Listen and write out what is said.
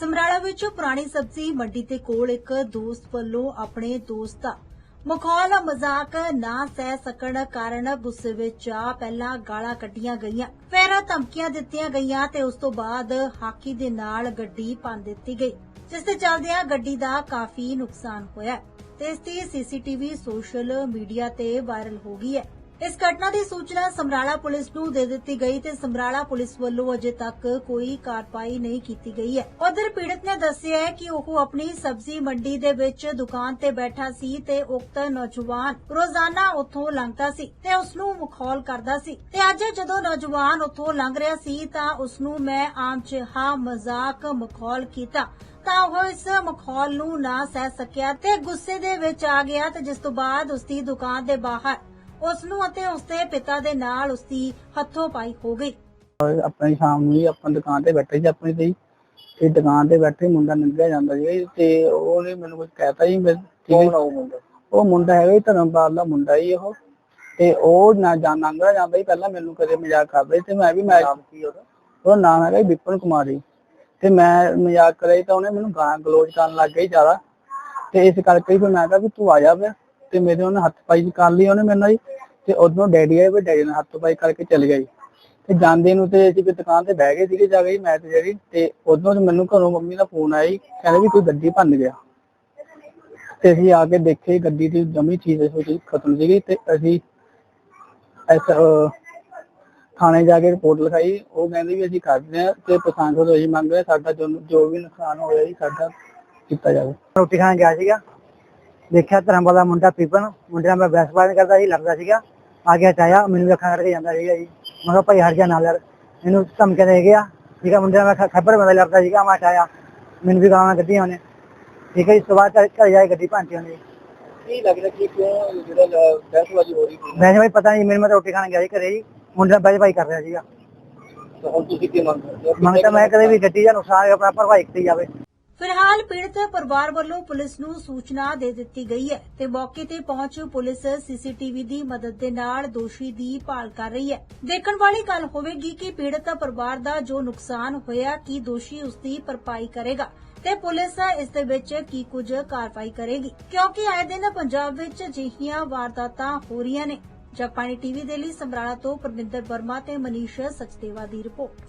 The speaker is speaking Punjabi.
ਸਮਰਾਲਾ ਵਿੱਚ ਪੁਰਾਣੀ ਸਬਜ਼ੀ ਮੰਡੀ ਦੇ ਕੋਲ ਇੱਕ ਦੋਸਤ ਵੱਲੋਂ ਆਪਣੇ ਦੋਸਤ ਦਾ ਮਖੌਲ ਮਜ਼ਾਕ ਨਾ ਸਹਿ ਸਕਣ ਕਾਰਨ ਗੁੱਸੇ ਵਿੱਚ ਆ ਪਹਿਲਾਂ ਗਾਲਾਂ ਕੱਢੀਆਂ ਗਈਆਂ, ਫਿਰ ਧਮਕੀਆਂ ਦਿੱਤੀਆਂ ਗਈਆਂ ਤੇ ਉਸ ਤੋਂ ਬਾਅਦ ਹਾਕੀ ਦੇ ਨਾਲ ਗੱਡੀ ਭੰਨ ਦਿੱਤੀ ਗਈ, ਜਿਸ ਦੇ ਚੱਲਦਿਆਂ ਗੱਡੀ ਦਾ ਕਾਫੀ ਨੁਕਸਾਨ ਹੋਇਆ ਤੇ ਇਸ ਦੀ ਸੀਸੀਟੀਵੀ, ਸੋਸ਼ਲ ਮੀਡੀਆ ਤੇ ਵਾਇਰਲ ਹੋ ਗਈ ਹੈ। ਇਸ ਘਟਨਾ ਦੀ ਸੂਚਨਾ ਸਮਰਾਲਾ ਪੁਲਿਸ ਨੂੰ ਦੇ ਦਿੱਤੀ ਗਈ ਤੇ ਸਮਰਾਲਾ ਪੁਲਿਸ ਵੱਲੋਂ ਅਜੇ ਤੱਕ ਕੋਈ ਕਾਰਵਾਈ ਨਹੀਂ ਕੀਤੀ ਗਈ ਹੈ। ਉਧਰ ਪੀੜਤ ਨੇ ਦੱਸਿਆ ਹੈ ਕਿ ਉਹ ਆਪਣੀ ਸਬਜ਼ੀ ਮੰਡੀ ਦੇ ਵਿੱਚ ਦੁਕਾਨ ਤੇ ਬੈਠਾ ਸੀ ਤੇ ਉਕਤ ਨੌਜਵਾਨ ਰੋਜ਼ਾਨਾ ਉੱਥੋਂ ਲੰਘਦਾ ਸੀ ਤੇ ਉਸ ਨੂੰ ਮਖੌਲ ਕਰਦਾ ਸੀ। ਤੇ ਅੱਜ ਜਦੋਂ ਨੌਜਵਾਨ ਉੱਥੋਂ ਲੰਘ ਰਿਹਾ ਸੀ ਤਾਂ ਉਸ ਨੂੰ ਮੈਂ ਆਮ ਚਿਹਾ ਮਜ਼ਾਕ ਮਖੌਲ ਕੀਤਾ। ਤਾਂ ਉਹ ਇਸ ਮਖੌਲ ਨੂੰ ਨਾ ਸਹਿ ਸਕਿਆ ਤੇ ਗੁੱਸੇ ਦੇ ਵਿੱਚ ਆ ਗਿਆ ਤੇ ਜਿਸ ਤੋਂ ਬਾਅਦ ਉਸ ਦੀ ਦੁਕਾਨ ਦੇ ਬਾਹਰ ਉਸ ਨੂੰ ਅਤੇ ਉਸ ਦੇ ਪਿਤਾ ਦੇ ਨਾਲ ਉਸ ਦੀ ਹੱਥੋਂ ਪਾਈ ਹੋ ਗਈ। ਆਪਣੀ ਸ਼ਾਮ ਨੂੰ ਹੀ ਆਪਾਂ ਦੁਕਾਨ ਤੇ ਬੈਠੇ ਸੀ ਆਪਣੀ ਤੇ ਹੀ। ਤੇ ਦੁਕਾਨ ਤੇ ਬੈਠੇ ਮੁੰਡਾ ਲੰਘਿਆ ਜਾਂਦਾ ਸੀ ਤੇ ਉਹਨੇ ਮੈਨੂੰ ਕੁਝ ਕਹਿਤਾ ਜੀ ਮੈਂ ਕੌਣ ਉਹ ਮੁੰਡਾ? ਉਹ ਮੁੰਡਾ ਹੈਗਾ ਜੀ ਧਰਮਪਾਲ ਦਾ ਮੁੰਡਾ ਹੀ ਉਹ। ਤੇ ਉਹ ਨਾ ਜਾਂ ਲੰਘਦਾ ਜਾਂਦਾ ਹੀ ਪਹਿਲਾਂ ਮੈਨੂੰ ਕਦੇ ਮਜ਼ਾਕ ਕਰਦਾ ਸੀ ਤੇ ਮੈਂ ਵੀ ਮੈਂ ਨਾਮ ਕੀ ਉਹਦਾ? ਉਹਦਾ ਨਾਮ ਹੈਗਾ ਜੀ ਵਿਪਨ ਕੁਮਾਰੀ ਤੇ ਮੈਂ ਮਜ਼ਾਕ ਕਰਿਆ ਤਾਂ ਉਹਨੇ ਮੈਨੂੰ ਗਾਲਾਂ ਗਲੋਚ ਕਰਨ ਲੱਗ ਗਈ ਜ਼ਿਆਦਾ। ਤੇ ਇਸ ਕਰਕੇ ਫਿਰ ਮੈਂ ਕਿਹਾ ਵੀ ਤੂੰ ਆ ਜਾ ਫਿਰ। ਤੇ ਮੇਰੇ ਉਹਨੇ ਹੱਥ ਪਾਈ ਕਰ ਲਈ ਉਹਨੇ ਮੇਰੇ ਨਾਲ ਜੀ ਤੇ ਉਦੋਂ ਡੈਡੀ ਆਏ ਵੀ ਡੈਡੀ ਨਾਲ ਹੱਥੋਂ ਪਾਈ ਕਰਕੇ ਚਲੇ ਗਏ ਤੇ ਜਾਂਦੇ ਨੂੰ ਤੇ ਅਸੀਂ ਵੀ ਦੁਕਾਨ ਤੇ ਬਹਿ ਗਏ ਸੀਗੇ ਜਾ ਕੇ ਮੈਂ ਤੇ ਜਿਹੜੀ ਤੇ ਉਦੋਂ ਮੈਨੂੰ ਘਰੋਂ ਮੰਮੀ ਦਾ ਫੋਨ ਆਇਆ ਜੀ ਕਹਿੰਦੇ ਵੀ ਕੋਈ ਗੱਡੀ ਭੰਨ ਗਿਆ। ਤੇ ਅਸੀਂ ਆ ਕੇ ਦੇਖੇ ਗੱਡੀ ਦੀ ਜਮੀ ਚੀਜ਼ ਸੀ ਖਤਮ ਸੀਗੀ ਤੇ ਅਸੀਂ ਐਸ ਅਹ, ਥਾਣੇ ਜਾ ਕੇ ਰਿਪੋਰਟ ਲਿਖਾਈ। ਉਹ ਕਹਿੰਦੇ ਵੀ ਅਸੀਂ ਕਰਦੇ ਹਾਂ ਤੇ ਪਸੰਦ ਤੋਂ ਅਸੀਂ ਮੰਗ ਰਹੇ ਸਾਡਾ ਜੋ ਜੋ ਵੀ ਨੁਕਸਾਨ ਹੋਇਆ ਜੀ ਸਾਡਾ ਕੀਤਾ ਜਾਵੇ। ਰੋਟੀ ਖਾਣ ਗਿਆ ਸੀਗਾ। ਦੇਖਿਆ ਧਰਮ ਦਾ ਮੁੰਡਾ ਪੀਪਨ ਮੁੰਡੇ ਨਾਲ ਮੈਂ ਬਹਿਸਬਾਜ਼ੀ ਕਰਦਾ ਸੀ ਲੱਗਦਾ ਸੀਗਾ। ਆ ਗਿਆ ਚਾਇਆ ਮੈਨੂੰ ਵੀ ਅੱਖਾਂ ਕਰਕੇ ਜਾਂਦਾ ਸੀਗਾ ਜੀ। ਮੈਂ ਕਿਹਾ ਭਾਈ ਹਟ ਜਾ ਨਾਲ ਯਾਰ। ਇਹਨੂੰ ਧਮਕੇ ਦੇ ਗਿਆ। ਠੀਕ ਹੈ ਮੁੰਡੇ ਮੈਂ ਖੱਬਰ ਬੰਦਾ ਲੜਦਾ ਸੀਗਾ ਮੈਂ ਚਾਇਆ। ਮੈਨੂੰ ਵੀ ਗਾਲਾਂ ਕੱਢੀਆਂ ਉਹਨੇ। ਠੀਕ ਹੈ ਇਸ ਤੋਂ ਬਾਅਦ ਘਰ ਜਾ ਕੇ ਗੱਡੀ ਭੰਨਤੀ ਉਹਨੇ। ਕੀ ਲੱਗਦਾ ਕਿ ਕਿਉਂ ਜਿਹੜਾ ਬਹਿਸਬਾਜ਼ੀ ਹੋ ਰਹੀ ਸੀ? ਭਾਈ ਪਤਾ ਨਹੀਂ ਮੈਨੂੰ ਮੈਂ ਰੋਟੀ ਖਾਣ ਗਿਆ ਸੀ ਘਰੇ ਜੀ। ਮੁੰਡੇ ਨਾਲ ਬਹਿਸਬਾਜ਼ੀ ਕਰ ਰਿਹਾ ਸੀਗਾ। ਤਾਂ ਹੁਣ ਤੁਸੀਂ ਕੀ ਮੰਗ ਕਰਦੇ ਹੋ? ਮੰਗ ਤਾਂ ਮੈਂ ਕਦੇ ਵੀ ਗੱਡੀ ਦਾ ਨੁਕਸਾਨ ਆਪਣਾ ਭਰਵਾਈ ਕੀਤੀ ਜਾਵੇ। ਫਿਲਹਾਲ ਪੀੜਤ ਪਰਿਵਾਰ ਵੱਲੋਂ ਪੁਲਿਸ ਨੂੰ ਸੂਚਨਾ ਦੇ ਦਿੱਤੀ ਗਈ ਹੈ ਤੇ ਮੌਕੇ ਤੇ ਪਹੁੰਚ ਪੁਲਿਸ ਸੀਸੀਟੀਵੀ ਦੀ ਮਦਦ ਦੇ ਨਾਲ ਦੋਸ਼ੀ ਦੀ ਭਾਲ ਕਰ ਰਹੀ ਹੈ। ਦੇਖਣ ਵਾਲੀ ਗੱਲ ਹੋਵੇਗੀ ਕਿ ਪੀੜਤ ਪਰਿਵਾਰ ਦਾ ਜੋ ਨੁਕਸਾਨ ਹੋਇਆ, ਕੀ ਦੋਸ਼ੀ ਉਸ ਦੀ ਭਰਪਾਈ ਕਰੇਗਾ ਤੇ ਪੁਲਿਸ ਇਸ ਦੇ ਵਿੱਚ ਕੀ ਕੁਝ ਕਾਰਵਾਈ ਕਰੇਗੀ। ਕਿਉਂਕਿ ਆਏ ਦਿਨ ਪੰਜਾਬ ਵਿੱਚ ਅਜਿਹੀਆਂ ਵਾਰਦਾਤਾਂ ਹੋ ਰਹੀਆਂ ਨੇ। ਜਗਬਾਣੀ ਟੀਵੀ ਦੇ ਲਈ ਸਮਰਾਲਾ ਤੋਂ ਪਰਮਿੰਦਰ ਵਰਮਾ ਤੇ ਮਨੀਸ਼ ਸਚਦੇਵਾ ਦੀ ਰਿਪੋਰਟ।